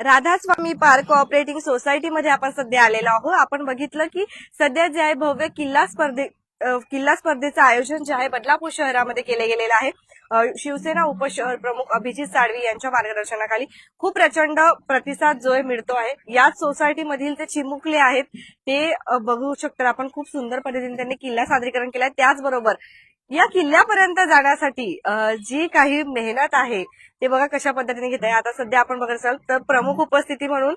Radhaswami park operating सोसायटीमध्ये आपण सध्या आलेलो आहोत. आपण बघितलं की सध्या जे आहे भव्य किल्ला स्पर्धे किल्ला स्पर्धेचं आयोजन जे आहे बदलापूर शहरामध्ये केले गेलेलं आहे. शिवसेना उपशहर प्रमुख अभिजित साळवी यांच्या मार्गदर्शनाखाली खूप प्रचंड प्रतिसाद जो आहे मिळतो आहे. याच सोसायटीमधील जे चिमुकले आहेत ते बघू शकतात आपण खूप सुंदर पद्धतीने त्यांनी किल्ला सादरीकरण केलाय. त्याचबरोबर या किल्ल्यापर्यंत जाण्यासाठी जी काही मेहनत आहे ते बघा कशा पद्धतीने घेत आहे. आता सध्या आपण बघत असाल तर प्रमुख उपस्थिती म्हणून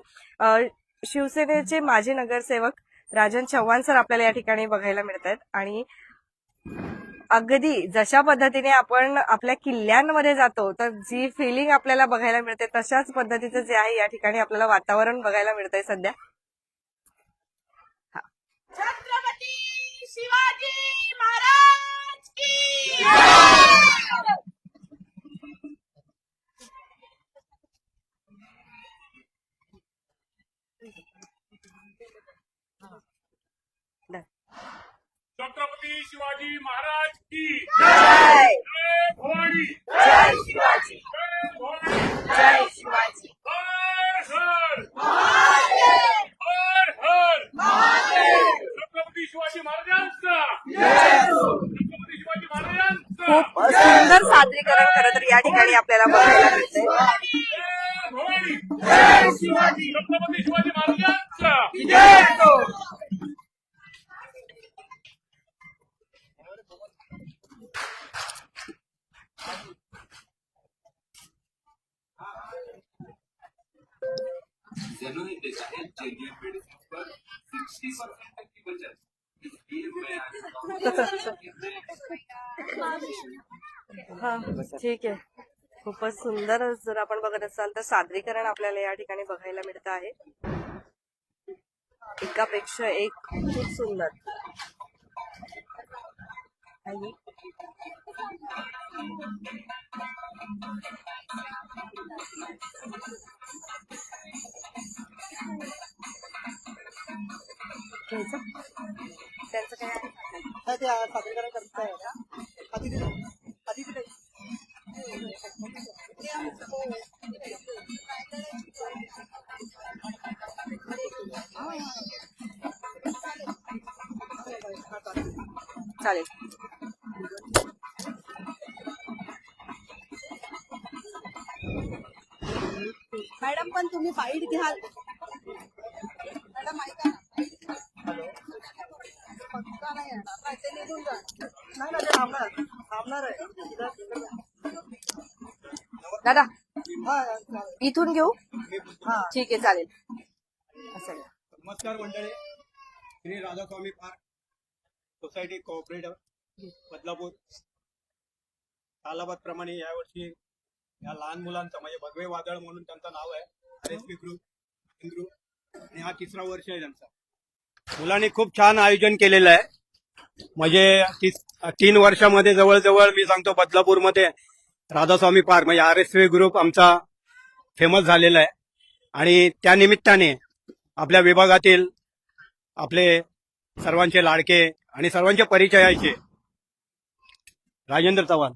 शिवसेनेचे माजी नगरसेवक राजन चव्हाण सर आपल्याला या ठिकाणी बघायला मिळत आहेत आणि अगदी जशा पद्धतीने आपण आपल्या किल्ल्यांमध्ये जातो तर जी फिलिंग आपल्याला बघायला मिळते तशाच पद्धतीचं जे आहे या ठिकाणी आपल्याला वातावरण बघायला मिळतंय सध्या. छत्रपती शिवाजी महाराज की छत्रपती शिवाजी महाराज की जय जय भवानी जय शिवाजी जय भवानी जय शिवाजी हर हर हर हर छत्रपती शिवाजी महाराजांचा छत्रपती शिवाजी महाराजांचा खूप सुंदर सादरीकरण खरं तर या ठिकाणी आपल्याला बघायला मिळते है जेन्युइन मेडिसिन पर सिक्सटी परसेंट तक की बचत इसलिए मैं हा ठीक आहे. खूपच सुंदर जर आपण बघत असाल तर सादरीकरण आपल्याला या ठिकाणी बघायला मिळत आहे. एकापेक्षा एक खूप सुंदर. आणि घ्यायचं? त्यांचं काय आहे? काय ते सादरीकरण करताय का अतिथी अतिथी नाही. चालेल मॅडम पण तुम्ही बाईट घ्याल दादा हा. इथून घेऊ? हा. ठीक आहे चालेल. नमस्कार मंडळी. Shri Radhaswami park society cooperative Badlapur. प्रमाणे यावर्षी या लहान मुलांचं म्हणजे भगवे वादळ म्हणून त्यांचं नाव आहे. R S P group group आणि हा तिसरा वर्ष आहे त्यांचा. मुलांनी खूप छान आयोजन केलेलं आहे. म्हणजे तीन वर्षामध्ये जवळजवळ मी सांगतो बदलापूरमध्ये राधास्वामी पार्क म्हणजे आर एस ग्रुप आमचा फेमस झालेला आहे. आणि त्या निमित्ताने आपल्या विभागातील आपले सर्वांचे लाडके आणि सर्वांचे परिचयाचे राजेंद्र चव्हाण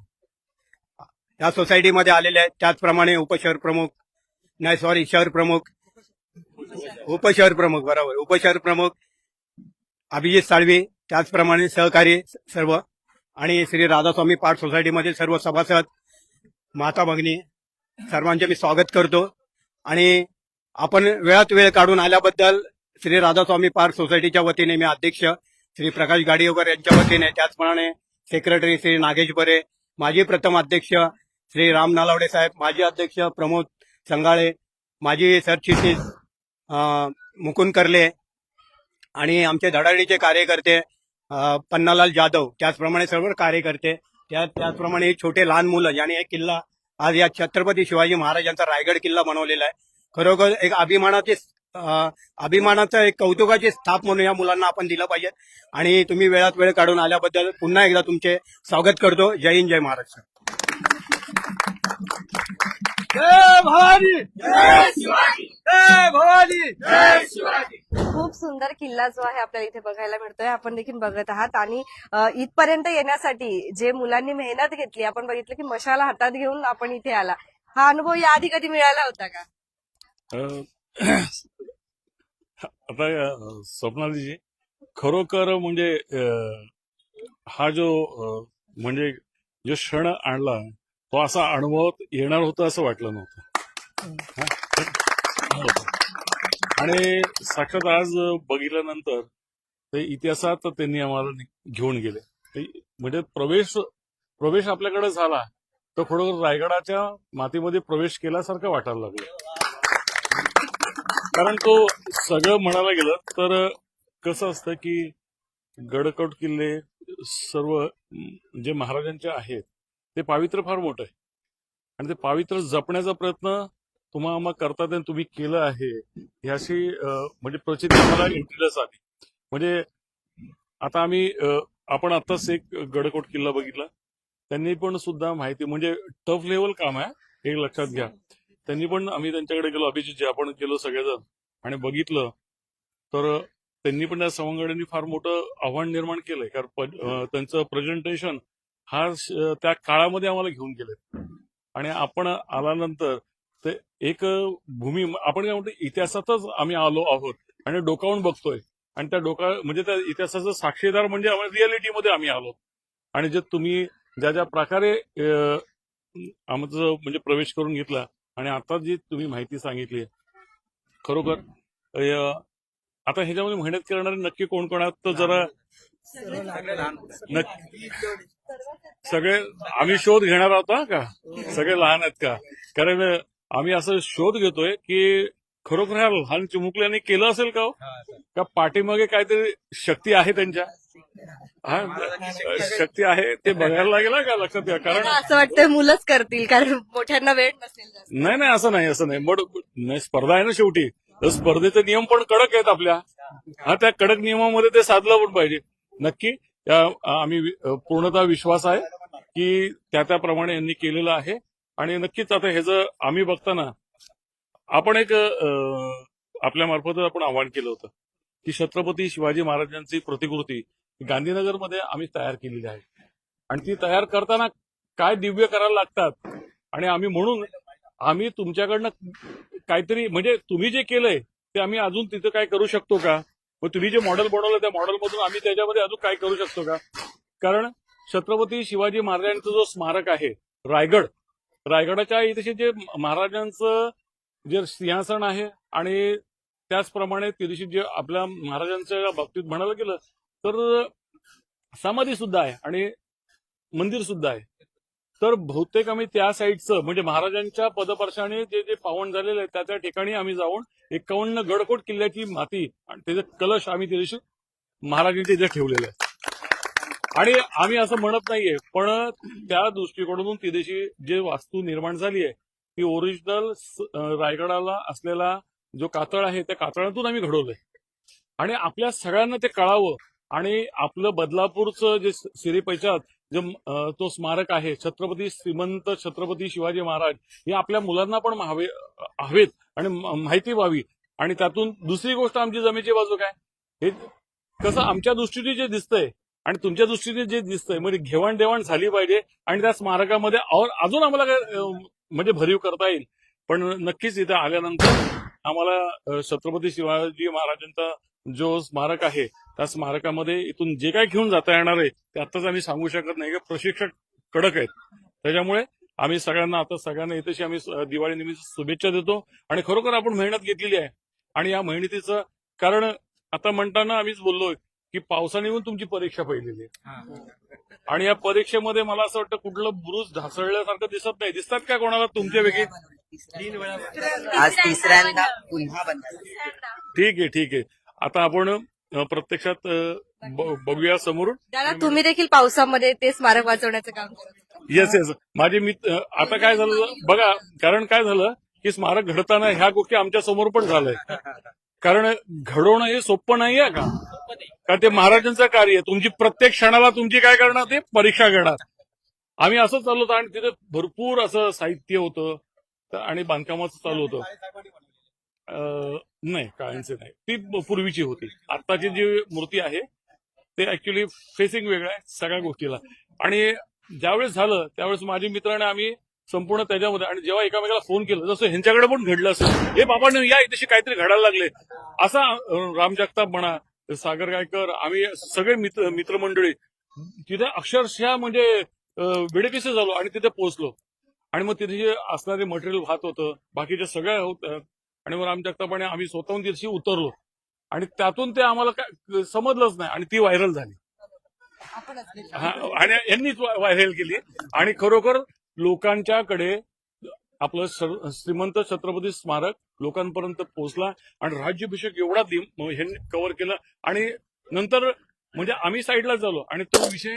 या सोसायटीमध्ये आलेले आहेत. त्याचप्रमाणे उपशहर प्रमुख नाही सॉरी शहर प्रमुख उपशहर प्रमुख बरोबर उपशहर प्रमुख अभिजित साळवी त्याचप्रमाणे सहकारी सर्व आणि श्री राधास्वामी पार्क सोसायटीमधील सर्व सभासद माता भगिनी सर्वांचे मी स्वागत करतो. आणि आपण वेळात वेळ काढून आल्याबद्दल श्री राधास्वामी पार्क सोसायटीच्या वतीने मी अध्यक्ष श्री प्रकाश गाडीवकर यांच्या वतीने त्याचप्रमाणे सेक्रेटरी श्री नागेश बरे माजी प्रथम अध्यक्ष श्री राम नालावडे साहेब माजी अध्यक्ष प्रमोद संगाळे माजी सरचिटणीस मुकुंद कर्ले आणि आमचे धडाडीचे कार्यकर्ते पन्नालाल जाधव त्याचप्रमाणे सर्व कार्यकर्ते त्या त्याचप्रमाणे छोटे लहान मुलं यांनी एक किल्ला आज या छत्रपती शिवाजी महाराजांचा रायगड किल्ला बनवलेला आहे. खरोखर एक अभिमानाचे अभिमानाचं एक कौतुकाची स्थाप म्हणून या मुलांना आपण दिलं पाहिजे. आणि तुम्ही वेळात वेळ काढून आल्याबद्दल पुन्हा एकदा तुमचे स्वागत करतो. जय हिंद जय महाराष्ट्र. भवानी। जय भवानी। खूप सुंदर किल्ला जो आहे आपल्याला इथे बघायला मिळतोय. आपण देखील बघत आहात. आणि इथपर्यंत येण्यासाठी जे मुलांनी मेहनत घेतली आपण बघितलं की मशाला हातात घेऊन आपण इथे आला. हा अनुभव याआधी कधी मिळाला होता का? अं, आता स्वप्नालीजी खरोखर म्हणजे हा जो म्हणजे जो क्षण आणला तो असा अनुभव येणार होता असं वाटलं नव्हतं. आणि साक्षात आज बघितल्यानंतर ते इतिहासात त्यांनी आम्हाला घेऊन गेले. ते म्हणजे प्रवेश प्रवेश आपल्याकडे झाला तर खरोखर रायगडाच्या मातीमध्ये प्रवेश केल्यासारखं वाटायला लागलं. कारण तो सगळं म्हणायला गेलं तर कसं असतं की गडकोट किल्ले सर्व जे महाराजांचे आहेत ते पावित्र्य फार मोठं आहे. आणि ते पावित्र्य जपण्याचा प्रयत्न तुम्हा आम्हा करतात आणि तुम्ही केलं आहे. ह्याशी म्हणजे प्रचिती आम्हाला इंटरेस्ट आली. म्हणजे आता आम्ही आपण आताच एक गडकोट किल्ला बघितला. त्यांनी पण सुद्धा माहिती म्हणजे टफ लेवल काम आहे हे लक्षात घ्या. त्यांनी पण आम्ही त्यांच्याकडे गेलो अभिजित जे आपण केलो सगळेजण आणि बघितलं. तर त्यांनी पण त्या सवंगड्यांनी फार मोठं आव्हान निर्माण केलंय. कारण त्यांचं प्रेझेंटेशन हा त्या काळामध्ये आम्हाला घेऊन गेले आणि आपण आल्यानंतर ते एक भूमी आपण काय म्हणतो इतिहासातच आम्ही आलो आहोत आणि डोकावून बघतोय. आणि त्या डोका म्हणजे त्या इतिहासाचं साक्षीदार म्हणजे रियालिटीमध्ये आम्ही आलो. आणि जे तुम्ही ज्या ज्या प्रकारे आमचं म्हणजे प्रवेश करून घेतला आणि आता जी तुम्ही माहिती सांगितली खरोखर आता ह्याच्यामध्ये मेहनत करणारे नक्की कोण कोण आहेत तर जरा नक्की. सगळे आम्ही शोध घेणार आहोत हा का? सगळे लहान आहेत का? कारण आम्ही असं शोध घेतोय की खरोखर ह्या लहान चिमुकल्याने केलं असेल का हो? का पाठीमागे काहीतरी शक्ती आहे त्यांच्या? हा? शक्ती आहे ते बघायला लागेल हा का? लक्षात घ्या. कारण मला असं वाटतं मुलंच करतील कारण मोठ्यांना वेळ नसेल जास्त. नाही नाही असं नाही असं नाही. मग नाही स्पर्धा आहे ना शेवटी. तर स्पर्धेचे नियम पण कडक आहेत आपल्या. हा त्या कडक नियमामध्ये ते साधलं पण पाहिजे. नक्की आम्ही पूर्णतः विश्वास आहे की त्या त्याप्रमाणे यांनी केलेलं आहे. आणि नक्कीच आता ह्याचं आम्ही बघताना आपण एक आपल्या मार्फत आपण आवाहन केलं होतं की छत्रपती शिवाजी महाराजांची प्रतिकृती गांधीनगरमध्ये आम्ही तयार केलेली आहे. आणि ती तयार करताना काय दिव्य करायला लागतात? आणि आम्ही म्हणून आम्ही तुमच्याकडनं काहीतरी म्हणजे तुम्ही जे केलंय ते आम्ही अजून तिथं काय करू शकतो का? मग तुम्ही जे मॉडेल बनवलं त्या मॉडेलमधून आम्ही त्याच्यामध्ये अजून काय करू शकतो का? कारण छत्रपती शिवाजी महाराजांचं जो स्मारक आहे रायगड रायगडाच्या इथे जे महाराजांचं जे सिंहासन आहे आणि त्याचप्रमाणे त्या दिवशी जे आपल्या महाराजांच्या बाबतीत म्हणायला गेलं तर समाधी सुद्धा आहे आणि मंदिर सुद्धा आहे. तर बहुतेक आम्ही त्या साईडचं म्हणजे महाराजांच्या पदपर्शाने जे जे पावन झालेलं आहे त्या त्या ठिकाणी आम्ही जाऊन एकावन्न गडकोट किल्ल्याची माती आणि त्याचे कलश आम्ही त्या दिवशी महाराजांच्या इथे ठेवलेले आहे. आणि आम्ही असं म्हणत नाहीये पण त्या दृष्टिकोनातून ती जे वास्तू निर्माण झाली आहे ती ओरिजिनल रायगडाला असलेला जो कातळ आहे त्या कातळातून आम्ही घडवलंय. आणि आपल्या सगळ्यांना ते कळावं आणि आपलं बदलापूरचं जे सिरीपैचात जे तो स्मारक आहे छत्रपती श्रीमंत छत्रपती शिवाजी महाराज हे आपल्या मुलांना पण हवे हवेत आणि माहिती व्हावी. आणि त्यातून दुसरी गोष्ट आमची जमेची बाजू काय? हे कसं आमच्या दृष्टीने जे दिसतंय आणि तुमच्या दृष्टीने जे दिसतंय म्हणजे घेवाणदेवाण झाली पाहिजे आणि त्या स्मारकामध्ये और अजून आम्हाला काय म्हणजे भरीव करता येईल. पण नक्कीच इथं आल्यानंतर आम्हाला छत्रपती शिवाजी महाराजांचा जो स्मारक आहे त्या स्मारकामध्ये इथून जे काय घेऊन जाता येणार आहे ते आत्ताच आम्ही सांगू शकत नाही. की प्रशिक्षक कडक आहेत. त्याच्यामुळे आम्ही सगळ्यांना आता सगळ्यांना इथेशी आम्ही दिवाळी निमित्त शुभेच्छा देतो आणि खरोखर आपण मेहनत घेतलेली आहे. आणि या मेहनतीचं कारण आता म्हणताना आम्हीच बोललोय की पावसाने येऊन तुमची परीक्षा पहिलेली आहे. आणि या परीक्षेमध्ये मला असं वाटतं कुठलं बुरुज ढासळल्यासारखं दिसत नाही. दिसतात का कोणाला तुमच्यापैकी तीन वेळा. आज तिसऱ्यांदा पुन्हा बंद. ठीक आहे ठीक आहे. आता आपण प्रत्यक्षात बघूया समोरून. दादा तुम्ही देखील पावसामध्ये ते स्मारक वाचवण्याचं काम करत. येस येस माझे मित्र आता काय झालं बघा कारण काय झालं की स्मारक घडताना ह्या गोष्टी आमच्यासमोर पण झालंय. कारण घडवणं हे सोपं नाही आहे का? का ते महाराजांचं कार्य आहे. तुमची प्रत्येक क्षणाला तुमची काय करणार? ते परीक्षा घेणार. आम्ही असं चालू होतं आणि तिथे भरपूर असं साहित्य होतं आणि बांधकामाचं चालू होतं. नाही काळ्यांचे नाही. ती पूर्वीची होती. आत्ताची जी मूर्ती आहे ते ऍक्च्युली फेसिंग वेगळं आहे सगळ्या गोष्टीला. आणि ज्यावेळेस झालं त्यावेळेस माझे मित्राने आम्ही संपूर्ण त्याच्यामध्ये आणि जेव्हा एकामेकाला फोन केला जसं ह्यांच्याकडे पण घडलं असेल हे बाबांनी या इथे काहीतरी घडायला लागले. असा राम जगताप म्हणा सागर गायकर आम्ही सगळे मित्र मित्रमंडळी तिथे अक्षरशः म्हणजे बेडकेसे झालो आणि तिथे पोहोचलो. आणि मग तिथे जे असणारे मटेरियल वाहत होतं बाकीच्या सगळ्या होत्या आणि मग जगतापाने आम्ही स्वतःहून तिथे उतरलो. आणि त्यातून ते आम्हाला काय समजलंच नाही. आणि ती व्हायरल झाली. हा, आणि यांनीच व्हायरल केली. आणि खरोखर लोकांच्याकडे आपलं श्रीमंत छत्रपती स्मारक लोकांपर्यंत पोहोचला आणि राज्याभिषेक एवढा कव्हर केला. आणि नंतर म्हणजे आम्ही साईडला झालो. आणि तो विषय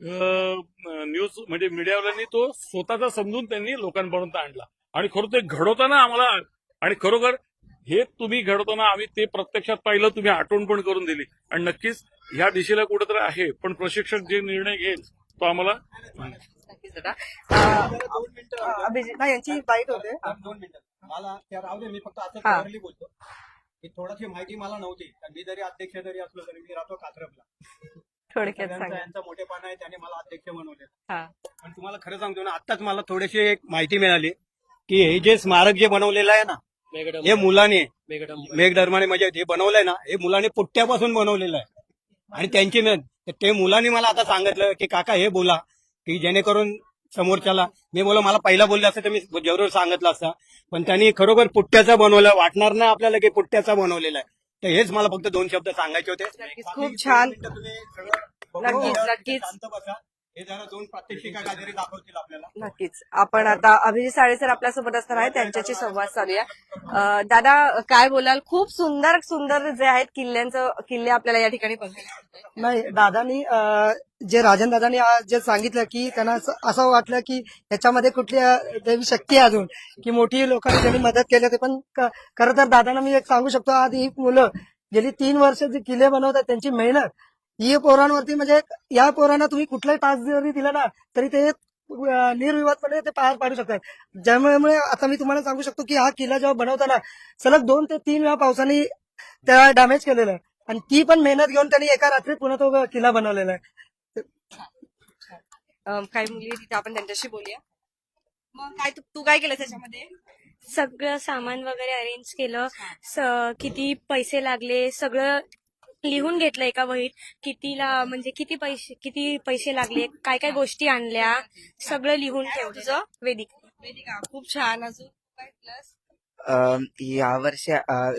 न्यूज म्हणजे मीडियावाल्यांनी तो स्वतःचा समजून त्यांनी लोकांपर्यंत आणला. आणि खरं ते घडवताना आम्हाला आणि खरोखर हे तुम्ही घडवताना आम्ही ते प्रत्यक्षात पाहिलं तुम्ही आठवण पण करून दिली. आणि नक्कीच ह्या दिशेला कुठेतरी आहे पण प्रशिक्षक जे निर्णय घेईल तो आम्हाला यांची बाईट होते. दोन मिनिटं. मला त्या राहू दे मी फक्त clearly बोलतो. की थोडीशी माहिती मला नव्हती. मी जरी अध्यक्ष जरी असलो तरी मी राहतो कात्रपला. यांचा मोठेपणा आहे त्याने मला अध्यक्ष बनवले हा. पण तुम्हाला खरं सांगतो ना आत्ताच मला थोडीशी एक माहिती मिळाली. की हे जे स्मारक जे बनवलेलं आहे ना हे मुलाने मेघधर्माने म्हणजे जे बनवलंय ना हे मुलाने पुट्ट्यापासून बनवलेलं आहे. आणि त्यांची मेहनत तर ते मुलांनी मला आता सांगितलं की काका हे बोला की जेणेकरून समोरच्याला मी बोला मला पहिला बोलले असतं तर मी जरूर सांगितलं असतं. पण त्यांनी खरोखर पुट्ट्याचा बनवलं वाटणार नाही आपल्याला की पुट्ट्याचा बनवलेला आहे. तर हेच मला फक्त दोन शब्द सांगायचे होते. खूप छान. नक्कीच. शांत बसा हे जरा दोन प्रात्यक्षिका काहीतरी दाखवतील आपल्याला. नक्कीच. आपण आता अभिजित साळे सर आपल्यासोबत असणार आहे त्यांच्याशी संवाद साधूया. अं, दादा काय बोलाल? खूप सुंदर सुंदर जे आहेत किल्ल्यांचं किल्ले आपल्याला या ठिकाणी बघायला मिळतात. नाही दादानी अं, जे राजन दादानी आज जे सांगितलं की त्यांना असं- असं वाटलं की याच्यामध्ये कुठली अं, देवी शक्ती आहे अजून की मोठी लोकांनी त्यांनी मदत केली होती. पण क- खरं तर दादांना मी एक सांगू शकतो आज ही मुलं गेली तीन वर्ष जे किल्ले बनवतात त्यांची मेहनत ही पोरांवरती म्हणजे या पोरांना तुम्ही कुठलाही टास्क जरी दिला ना तरी ते निर्विवादपणे ते पार पाडू शकतात. ज्यामुळे आता मी तुम्हाला सांगू शकतो की हा किल्ला जेव्हा बनवताना सलग दोन ते तीन वेळा पावसाने त्या डॅमेज केलेलं आहे. आणि ती पण मेहनत घेऊन त्यांनी एका रात्रीत पुन्हा तो किल्ला बनवलेला आहे. काही मुली तिथे आपण त्यांच्याशी बोलूया. मग काय तू तू काय केलं त्याच्यामध्ये सगळं सामान वगैरे अरेंज केलं. किती पैसे लागले सगळं लिहून घेतलं एका वहीत? कितीला म्हणजे किती पैसे किती पैसे लागले? काय काय गोष्टी आणल्या? सगळं लिहून ठेवलं तुझं वेदिक. वेदिका खूप छान अजून. काय प्लस अं, यावर्षी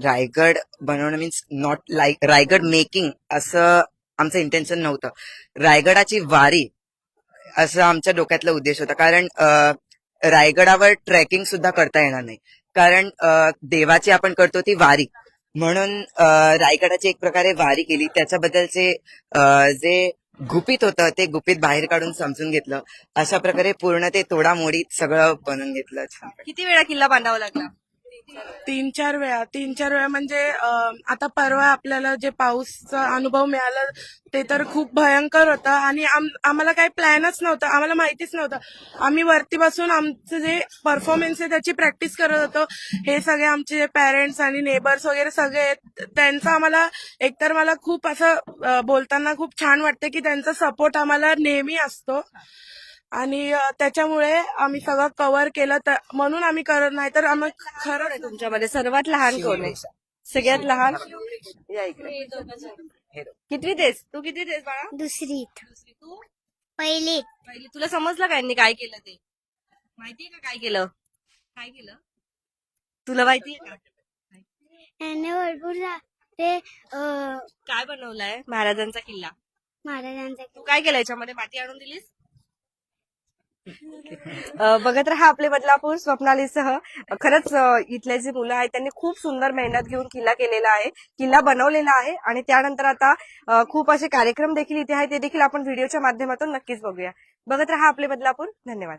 रायगड बनवणं means not like Raigad making असं आमचं इंटेन्शन नव्हतं. रायगडाची वारी असं आमच्या डोक्यातला उद्देश होता. कारण रायगडावर ट्रेकिंग सुद्धा करता येणार नाही. कारण देवाची आपण करतो ती वारी. म्हणून रायगडाची एक प्रकारे वारी केली. त्याच्याबद्दलचे जे गुपित होतं ते गुपित बाहेर काढून समजून घेतलं. अशा प्रकारे पूर्ण ते तोडामोडीत सगळं बनवून घेतलं किती वेळा किल्ला बांधावा लागला? तीन चार वेळा. तीन चार वेळा म्हणजे आता परवा आपल्याला जे पाऊसचा अनुभव मिळाला ते तर खूप भयंकर होतं. आणि आम- आम्हाला काही प्लॅनच नव्हता. आम्हाला माहितीच नव्हतं. आम्ही वरती बसून आमचं जे परफॉर्मन्स आहे त्याची प्रॅक्टिस करत होतो. हे सगळे आमचे पेरेंट्स आणि नेबर्स वगैरे सगळे आहेत त्यांचा आम्हाला एकतर मला खूप असं बोलताना खूप छान वाटतं की त्यांचा सपोर्ट आम्हाला नेहमी असतो. आणि त्याच्यामुळे आम्ही सगळं कव्हर केलं तर म्हणून आम्ही करत नाही तर आम्ही खरंच तुमच्यामध्ये सर्वात लहान कोण आहे? सगळ्यात लहान? या इकडे. कितवी तेस तू किती तेस बाळा? दुसरी तू? पहिली. पहिली. तुला समजलं का यांनी काय केलं ते? माहितीये का काय केलं? काय केलं? तुला माहितीये का? भरपूर ते काय बनवलंय? महाराजांचा किल्ला. महाराजांचा तू काय केलं याच्यामध्ये? माती आणून दिलीस? बघत राहा आपले बदलापूर स्वप्नालीसह. खरंच इथले जे मुलं आहेत त्यांनी खूप सुंदर मेहनत घेऊन किल्ला केलेला आहे. किल्ला बनवलेला आहे. आणि त्यानंतर आता खूप असे कार्यक्रम देखील इथे आहेत. ते देखील आपण व्हिडिओच्या माध्यमातून नक्कीच बघूया. बघत राहा आपले बदलापूर. धन्यवाद.